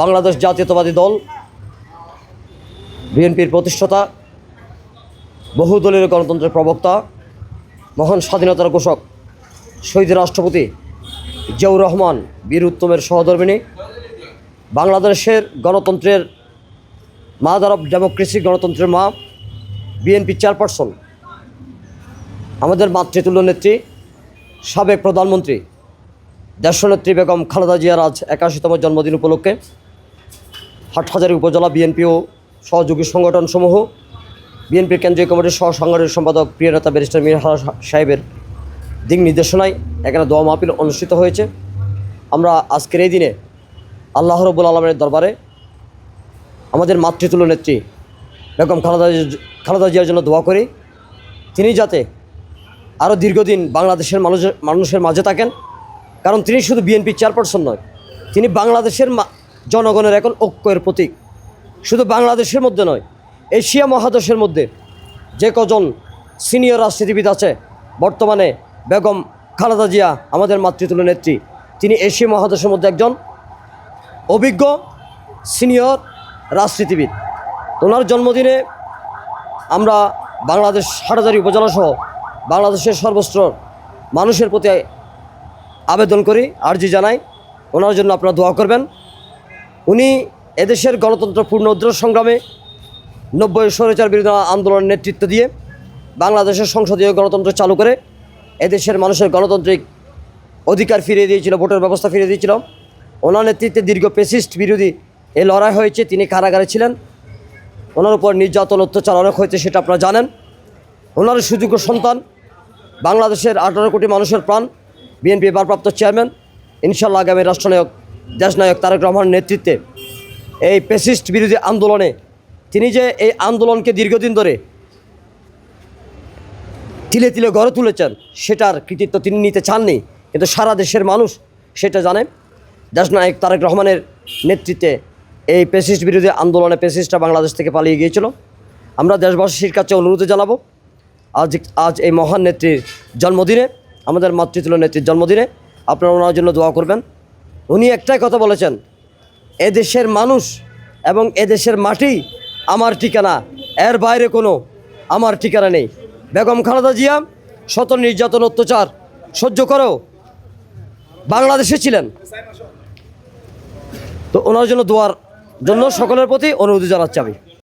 বাংলাদেশ জাতীয়তাবাদী দল, বিএনপির প্রতিষ্ঠাতা, বহুদলীয় গণতন্ত্রের প্রবক্তা, মহান স্বাধীনতার ঘোষক, শহীদ রাষ্ট্রপতি জিয়াউর রহমান, বীর উত্তমের সহধর্মিনী বাংলাদেশের গণতন্ত্রের মাদার অফ ডেমোক্রেসি গণতন্ত্রের মা, বিএনপি চেয়ারপারসন, আমাদের মাতৃতুল্য নেত্রী, সাবেক প্রধানমন্ত্রী, দেশনেত্রী বেগম খালেদা জিয়ার আজ একাশিতম জন্মদিন উপলক্ষে হাটহাজারী উপজেলা বিএনপি ও সহযোগী সংগঠনসমূহ বিএনপির কেন্দ্রীয় কমিটির সহ সংগঠনের সম্পাদক প্রিয় নেতা ব্যারিস্টার মির সাহেবের দিক নির্দেশনায় এখানে দোয়া মাহফিল অনুষ্ঠিত হয়েছে। আমরা আজকের এই দিনে আল্লাহ রবুল আলমের দরবারে আমাদের মাতৃতুল্য নেত্রী বেগম খালেদা খালেদা জিয়ার জন্য দোয়া করি। তিনি যাতে আরও দীর্ঘদিন বাংলাদেশের মানুষের মানুষের মাঝে থাকেন। কারণ তিনি শুধু বিএনপি চেয়ারপারসন নয়, তিনি বাংলাদেশের জনগণের এখন ঐক্যের প্রতীক। শুধু বাংলাদেশের মধ্যে নয়, এশিয়া মহাদেশের মধ্যে যে কজন সিনিয়র রাজনীতিবিদ আছে, বর্তমানে বেগম খালেদা জিয়া, আমাদের মাতৃতুল্য নেত্রী, তিনি এশিয়া মহাদেশের মধ্যে একজন অভিজ্ঞ সিনিয়র রাজনীতিবিদ। ওনার জন্মদিনে আমরা বাংলাদেশ হাটাজারি উপজেলা সহ বাংলাদেশের সর্বস্তর মানুষের প্রতি আবেদন করি, আর্জি জানাই। ওনার জন্য আপনারা দোয়া করবেন। উনি এদেশের গণতন্ত্র পুনরুদ্ধার সংগ্রামে নব্বই স্বৈরাচার বিরোধী আন্দোলনের নেতৃত্ব দিয়ে বাংলাদেশের সংসদীয় গণতন্ত্র চালু করে এদেশের মানুষের গণতান্ত্রিক অধিকার ফিরিয়ে দিয়েছিল, ভোটের ব্যবস্থা ফিরিয়ে দিয়েছিল। ওনার নেতৃত্বে দীর্ঘ পেসিস্ট বিরোধী এ লড়াই হয়েছে, তিনি কারাগারে ছিলেন। ওনার উপর নির্যাতন, অত্যাচার অনেক হয়েছে, সেটা আপনারা জানেন। ওনার সুযোগ্য সন্তান বাংলাদেশের আঠারো কোটি মানুষের প্রাণ বিএনপি ভারপ্রাপ্ত চেয়ারম্যান। ইনশাল্লাহ আগামী রাষ্ট্রনায়ক দেশনায়ক তারেক রহমানের নেতৃত্বে এই পেসিস্ট বিরোধী আন্দোলনে তিনি যে এই আন্দোলনকে দীর্ঘদিন ধরে তিলে তিলে গড়ে তুলেছেন, সেটার কৃতিত্ব তিনি নিতে চাননি। কিন্তু সারা দেশের মানুষ সেটা জানে। দেশনায়ক তারেক রহমানের নেতৃত্বে এই পেসিস্ট বিরোধী আন্দোলনে পেসিস্টরা বাংলাদেশ থেকে পালিয়ে গিয়েছিল। আমরা দেশবাসীর কাছে অনুরোধ জানাব, আজ আজ এই মহান নেত্রীর জন্মদিনে, আমাদের মাতৃতুল্য নেত্রীর জন্মদিনে আপনারা ওনার জন্য দোয়া করবেন। উনি একটাই কথা বলেছেন, এদেশের মানুষ এবং এদেশের মাটি আমার ঠিকানা, এর বাইরে কোনো আমার ঠিকানা নেই। বেগম খালেদা জিয়া, শত নির্যাতন অত্যাচার, সহ্য করেও বাংলাদেশে ছিলেন। তো ওনার জন্য দোয়ার জন্য সকলের প্রতি অনুরোধ জানাচ্ছি আমি।